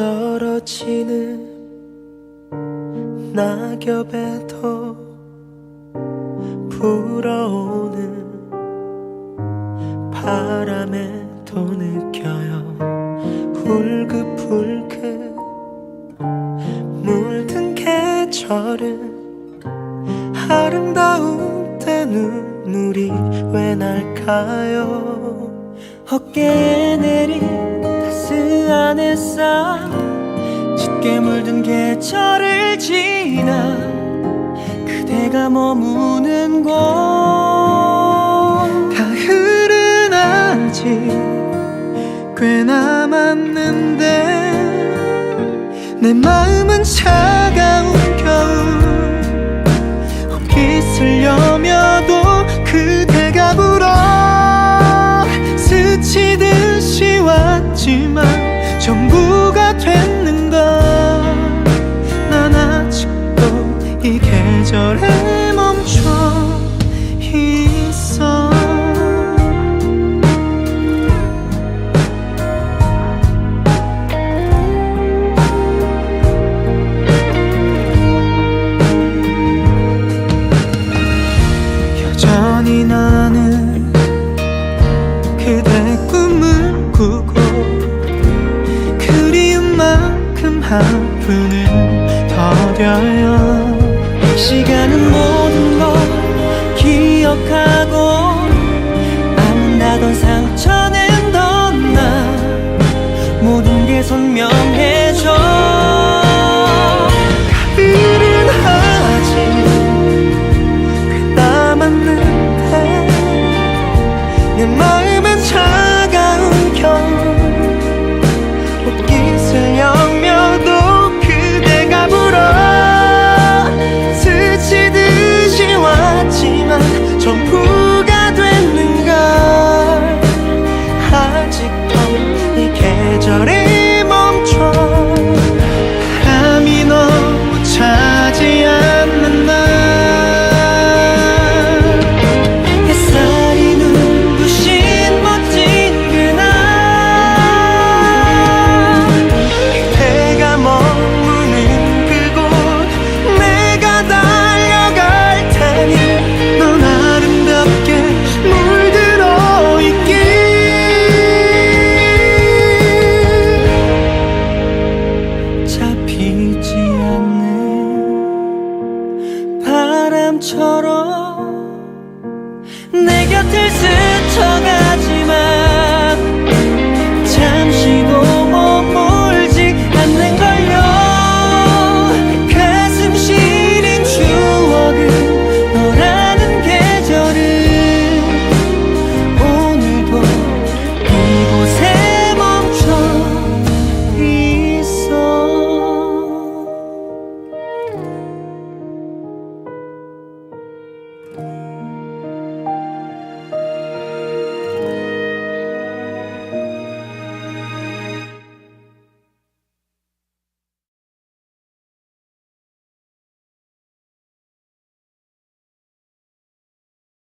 떨어지는 낙엽에도 불어오는 바람에도 느껴요. 울긋불긋 물든 계절은 아름다운 때 눈물이 왜 날까요? 어깨에 내린 햇살 짙게 물든 계절을 지나 그대가 머무는 곳. 가을은 아직 꽤 남았는데 내 마음은 차가운 겨울. 헛기 쓸려며도 그대가 불어 스치듯이 왔지만 전부가 됐는걸 난 아직도 이 계절에 하루는 더뎌요. 시간은 모든 걸 기억하고 아른다던 상처는 덧나. 모든 게 선명해져 내 곁을 스쳐가